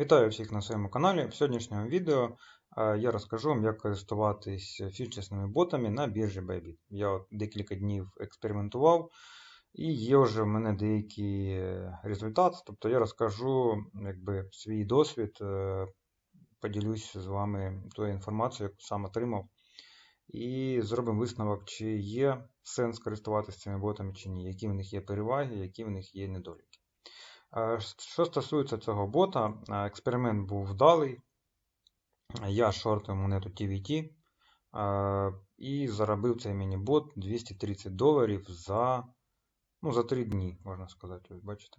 Вітаю всіх на своєму каналі. В сьогоднішньому відео е, я розкажу вам, як користуватись фьючерсними ботами на біржі Bybit. Я от декілька днів експериментував, і є вже в мене деякий е, результат. Тобто я розкажу якби, свій досвід, е, поділюсь з вами тою інформацією, яку сам отримав. І зробимо висновок, чи є сенс користуватися цими ботами чи ні, які в них є переваги, які в них є недоліки. Е, Що стосується цього бота, е, експеримент був вдалий. Я шортив монету TVT е, і заробив цей міні-бот 230 доларів за ну, за 3 дні, можна сказати. Ось бачите.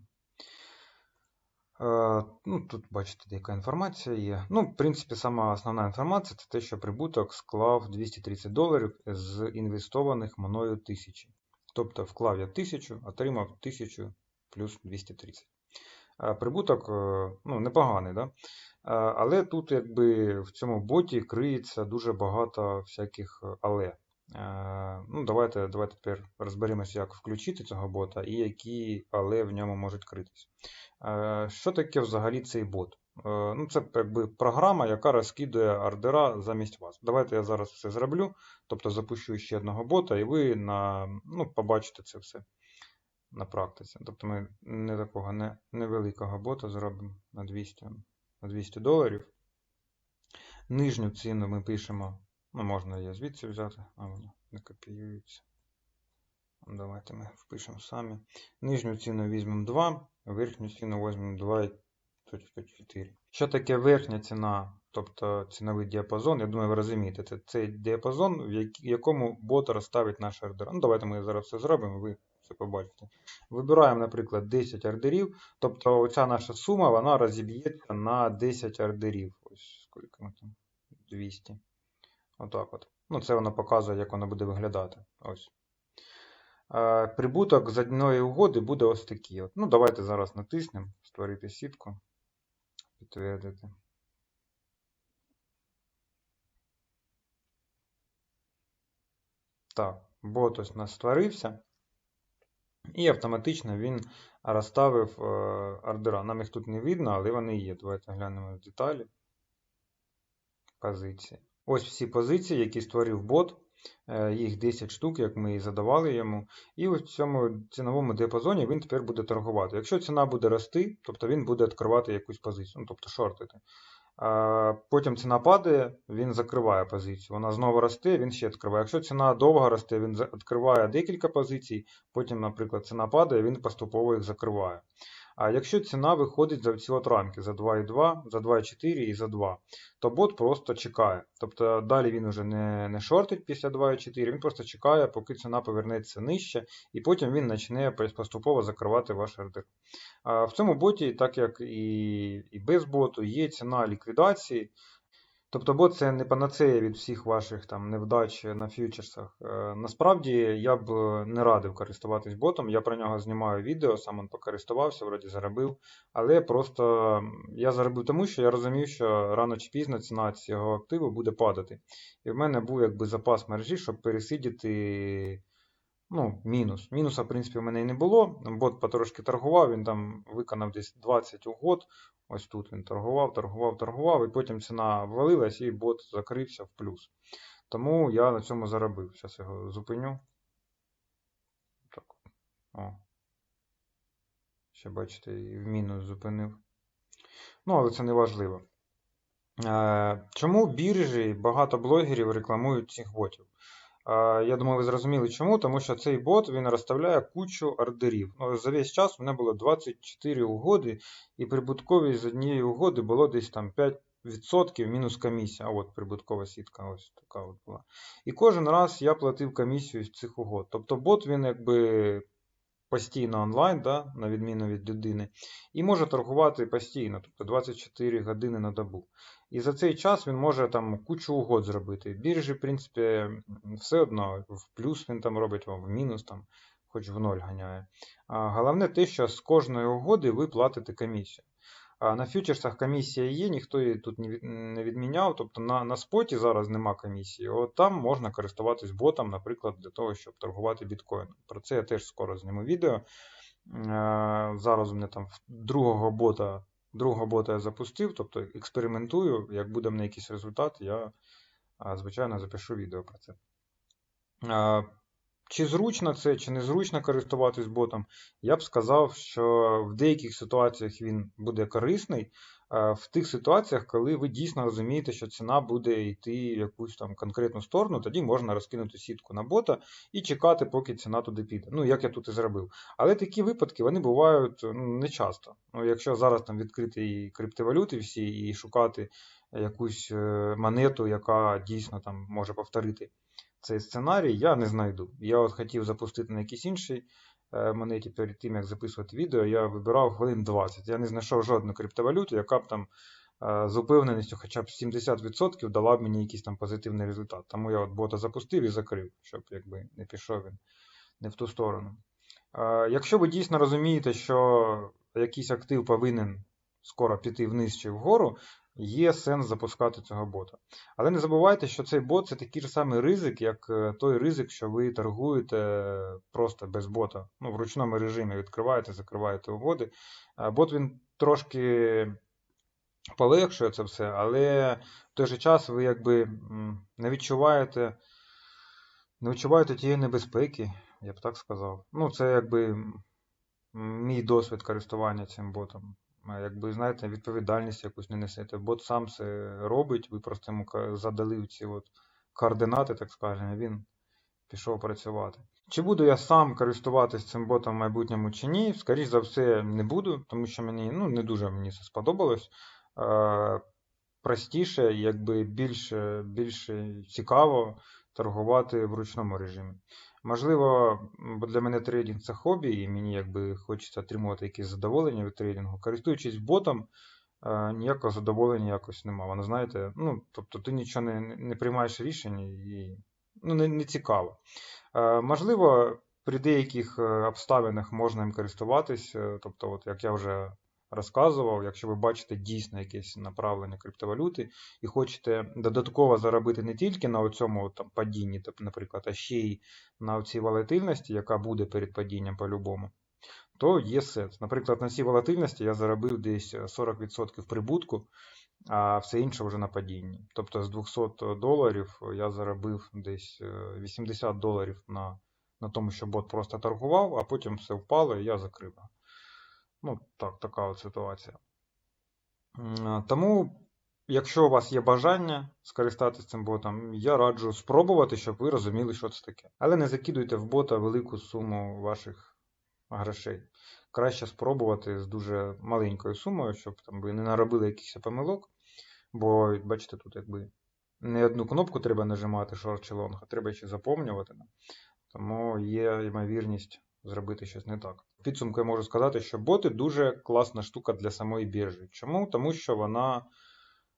Ну, Тут бачите, деяка інформація є. Ну, в принципі, сама основна інформація це те, що прибуток склав 230 доларів з інвестованих мною 1000. Тобто вклав я 1000, отримав 1000 плюс 230. Е, Прибуток е, ну, непоганий, да? Е, але тут якби в цьому боті криється дуже багато всяких але. Е, Ну, Давайте давайте тепер розберемося, як включити цього бота і які але в ньому можуть критись. Е, Що таке взагалі цей бот? Е, Ну, Це якби програма, яка розкидує ордера замість вас. Давайте я зараз все зроблю, тобто запущу ще одного бота, і ви на, ну, побачите це все на практиці. Тобто ми не такого не, невеликого бота зробимо на 200, на 200 доларів. Нижню ціну ми пишемо, ну можна її звідси взяти, а воно не копіюється. Давайте ми впишемо самі. Нижню ціну візьмемо 2, верхню ціну візьмемо 2.4. Що таке верхня ціна, тобто ціновий діапазон? Я думаю, ви розумієте, це цей діапазон, в якому бот розставить наш ордер. Ну, давайте ми зараз все зробимо, ви все побачите. Вибираємо, наприклад, 10 ордерів, тобто оця наша сума вона розіб'ється на 10 ордерів. Ось скільки ми там? 200. Отак от. Ну, це воно показує, як воно буде виглядати. Ось. Е, Прибуток з одної угоди буде ось такий. Ну, давайте зараз натиснемо, створити сітку, підтвердити. Так, бот ось у нас створився. І автоматично він розставив е, ордера. Нам їх тут не видно, але вони є. Давайте глянемо в деталі. Позиції. Ось всі позиції, які створив бот. Е, Їх 10 штук, як ми і задавали йому. І в цьому ціновому діапазоні він тепер буде торгувати. Якщо ціна буде рости, тобто він буде відкривати якусь позицію, ну, тобто шортити. Потім ціна падає, він закриває позицію. Вона знову росте, він ще відкриває. Якщо ціна довго росте, він відкриває декілька позицій, потім, наприклад, ціна падає, він поступово їх закриває. А якщо ціна виходить за ці от рамки за 2,2, за 2,4 і за 2, то бот просто чекає. Тобто далі він вже не не шортить після 2,4, він просто чекає, поки ціна повернеться нижче, і потім він почне поступово закривати ваш ордер. В цьому боті, так як і, і без боту, є ціна ліквідації. Тобто бот це не панацея від всіх ваших там невдач на фьючерсах. Е, насправді я б не радив користуватись ботом. Я про нього знімаю відео, сам он покористувався, вроді заробив. Але просто я заробив тому, що я розумів, що рано чи пізно ціна цього активу буде падати. І в мене був якби запас мережі, щоб пересидіти ну, мінус. Мінуса, в принципі, в мене і не було. Бот потрошки торгував, він там виконав десь 20 угод. Ось тут він торгував, торгував, торгував, і потім ціна ввалилась, і бот закрився в плюс. Тому я на цьому заробив. Зараз його зупиню. Так. О. Ще бачите, і в мінус зупинив. Ну, але це не важливо. Е, чому біржі багато блогерів рекламують цих ботів? Я думаю, ви зрозуміли чому, тому що цей бот він розставляє кучу ордерів. Ну, За весь час у мене було 24 угоди, і прибутковість з однієї угоди було десь там 5% мінус комісія. А от прибуткова сітка ось така от була. І кожен раз я платив комісію з цих угод. Тобто бот він якби постійно онлайн, да, на відміну від людини, і може торгувати постійно, тобто 24 години на добу. І за цей час він може там кучу угод зробити. Біржі, в принципі, все одно в плюс він там робить, в мінус, там, хоч в ноль ганяє. А Головне те, що з кожної угоди ви платите комісію. На фьючерсах комісія є, ніхто її тут не відміняв. Тобто на на споті зараз нема комісії. От там можна користуватись ботом, наприклад, для того, щоб торгувати біткоїном. Про це я теж скоро зніму відео. Зараз у мене там другого бота Другого бота я запустив, тобто експериментую. Як буде в мене якийсь результат, я, звичайно, запишу відео про це. Чи зручно це, чи незручно користуватись ботом, я б сказав, що в деяких ситуаціях він буде корисний, в тих ситуаціях, коли ви дійсно розумієте, що ціна буде йти в якусь там конкретну сторону, тоді можна розкинути сітку на бота і чекати, поки ціна туди піде. Ну, як я тут і зробив. Але такі випадки вони бувають ну, не часто. Ну, якщо зараз там відкрити і криптовалюти всі, і шукати якусь е, монету, яка дійсно там може повторити цей сценарій, я не знайду. Я от хотів запустити на якійсь іншій е, монеті перед тим, як записувати відео, я вибирав хвилин 20. Я не знайшов жодну криптовалюту, яка б там е, з упевненістю хоча б 70% дала б мені якийсь там позитивний результат. Тому я от бота запустив і закрив, щоб якби не пішов він не в ту сторону. Е, Якщо ви дійсно розумієте, що якийсь актив повинен скоро піти вниз чи вгору, є сенс запускати цього бота. Але не забувайте, що цей бот це такий ж самий ризик, як е, той ризик, що ви торгуєте просто без бота. Ну, в ручному режимі відкриваєте, закриваєте угоди. Бот він трошки полегшує це все, але в той же час ви якби не відчуваєте, не відчуваєте тієї небезпеки, я б так сказав. Ну, це якби мій досвід користування цим ботом. А Якби, знаєте, відповідальність якусь не несете. Бот сам це робить, ви просто йому задали ці от координати, так скажемо, він пішов працювати. Чи буду я сам користуватись цим ботом в майбутньому чи ні? Скоріше за все, не буду, тому що мені ну, не дуже мені це сподобалось. Е, простіше, якби більше, більше цікаво торгувати в ручному режимі. Можливо, бо для мене трейдинг це хобі, і мені якби хочеться отримувати якесь задоволення від трейдингу. Користуючись ботом, е, ніякого задоволення якось нема. Воно знаєте, ну, тобто ти нічого не, не приймаєш рішень і ну, не, не цікаво. Е, Можливо, при деяких е, обставинах можна їм користуватись, тобто, от як я вже розказував, якщо ви бачите дійсно якесь направлення криптовалюти і хочете додатково заробити не тільки на цьому там падінні, наприклад, а ще й на цій волатильності, яка буде перед падінням по-любому, то є сенс. Наприклад, на цій волатильності я заробив десь 40% прибутку, а все інше вже на падінні. Тобто з 200 доларів я заробив десь е, 80 доларів на, на тому, що бот просто торгував, а потім все впало і я закрив. Ну, так, така от ситуація. Тому, якщо у вас є бажання скористатися цим ботом, я раджу спробувати, щоб ви розуміли, що це таке. Але не закидуйте в бота велику суму ваших грошей. Краще спробувати з дуже маленькою сумою, щоб там ви не наробили якихось помилок. Бо, бачите, тут якби не одну кнопку треба нажимати шорт чи лонг, а треба ще заповнювати. Тому є ймовірність зробити щось не так. Підсумку я можу сказати, що боти дуже класна штука для самої біржі. Чому? Тому що вона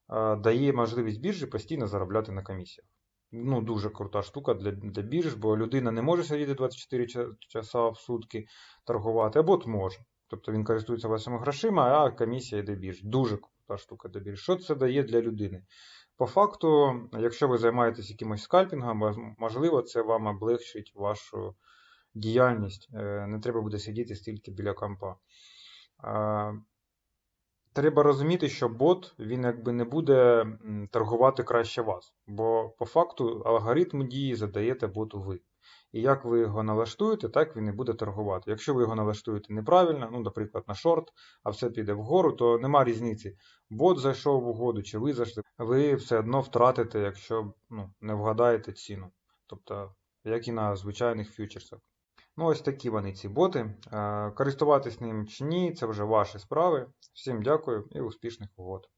е, дає можливість біржі постійно заробляти на комісіях. Ну, дуже крута штука для, для бірж, бо людина не може сидіти 24 часа в сутки торгувати, а бот може. Тобто він користується вашими грошима, а комісія йде бірж. Дуже крута штука для бірж. Що це дає для людини? По факту, якщо ви займаєтесь якимось скальпінгом, можливо, це вам облегчить вашу діяльність. Е, Не треба буде сидіти стільки біля компа. Треба розуміти, що бот він якби не буде торгувати краще вас. Бо по факту алгоритм дії задаєте боту ви. І як ви його налаштуєте, так він і буде торгувати. Якщо ви його налаштуєте неправильно, ну, наприклад, на шорт, а все піде вгору, то нема різниці. Бот зайшов в угоду, чи ви зайшли, ви все одно втратите, якщо ну, не вгадаєте ціну. Тобто, як і на звичайних фьючерсах. Ну, ось такі вони ці боти. Е, Користуватись ним чи ні, це вже ваші справи. Всім дякую і успішних угод.